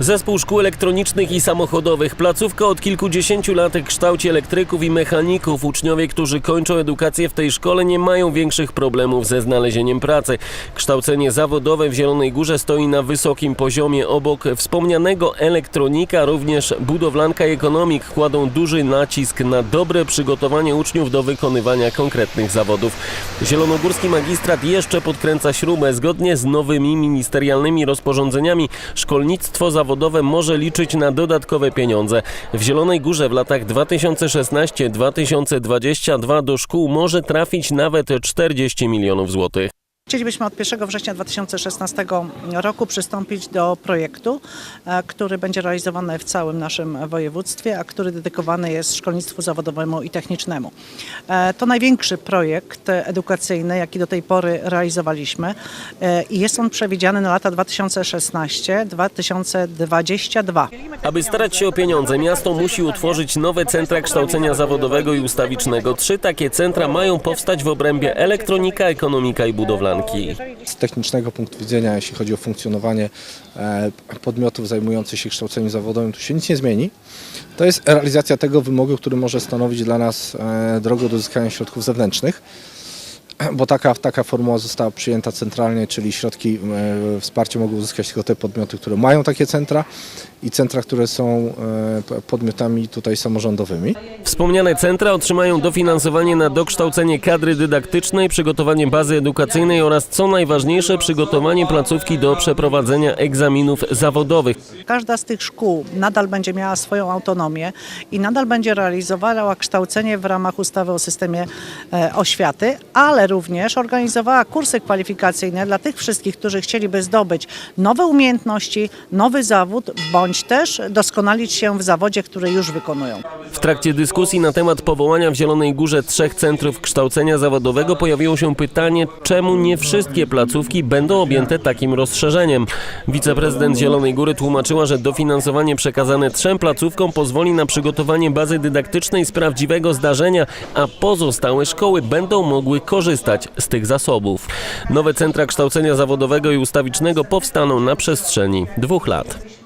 Zespół Szkół Elektronicznych i Samochodowych. Placówka od kilkudziesięciu lat kształci elektryków i mechaników. Uczniowie, którzy kończą edukację w tej szkole, nie mają większych problemów ze znalezieniem pracy. Kształcenie zawodowe w Zielonej Górze stoi na wysokim poziomie. Obok wspomnianego elektronika, również budowlanka i ekonomik kładą duży nacisk na dobre przygotowanie uczniów do wykonywania konkretnych zawodów. Zielonogórski magistrat jeszcze podkręca śrubę. Zgodnie z nowymi ministerialnymi rozporządzeniami szkolnictwo zawodowe może liczyć na dodatkowe pieniądze. W Zielonej Górze w latach 2016-2022 do szkół może trafić nawet 40 milionów złotych. Chcielibyśmy od 1 września 2016 roku przystąpić do projektu, e, który będzie realizowany w całym naszym województwie, a który dedykowany jest szkolnictwu zawodowemu i technicznemu. E, To największy projekt edukacyjny, jaki do tej pory realizowaliśmy e, i jest on przewidziany na lata 2016-2022. Aby starać się o pieniądze, miasto musi utworzyć nowe centra kształcenia zawodowego i ustawicznego. Trzy takie centra mają powstać w obrębie elektronika, ekonomika i Z technicznego punktu widzenia, jeśli chodzi o funkcjonowanie e, podmiotów zajmujących się kształceniem zawodowym, tu się nic nie zmieni. To jest realizacja tego wymogu, który może stanowić dla nas e, drogę do uzyskania środków zewnętrznych, bo taka, taka formuła została przyjęta centralnie, czyli środki e, wsparcia mogą uzyskać tylko te podmioty, które mają takie centra i centra, które są e, podmiotami tutaj samorządowymi. Wspomniane centra otrzymają dofinansowanie na dokształcenie kadry dydaktycznej, przygotowanie bazy edukacyjnej oraz, co najważniejsze, przygotowanie placówki do przeprowadzenia egzaminów zawodowych. Każda z tych szkół nadal będzie miała swoją autonomię i nadal będzie realizowała kształcenie w ramach ustawy o systemie e, oświaty, ale również organizowała kursy kwalifikacyjne dla tych wszystkich, którzy chcieliby zdobyć nowe umiejętności, nowy zawód, bądź też doskonalić się w zawodzie, który już wykonują. W trakcie dyskusji na temat powołania w Zielonej Górze trzech centrów kształcenia zawodowego pojawiło się pytanie, czemu nie wszystkie placówki będą objęte takim rozszerzeniem. Wiceprezydent Zielonej Góry tłumaczyła, że dofinansowanie przekazane trzem placówkom pozwoli na przygotowanie bazy dydaktycznej z prawdziwego zdarzenia, a pozostałe szkoły będą mogły korzystać z tych zasobów. Nowe centra kształcenia zawodowego i ustawicznego powstaną na przestrzeni dwóch lat.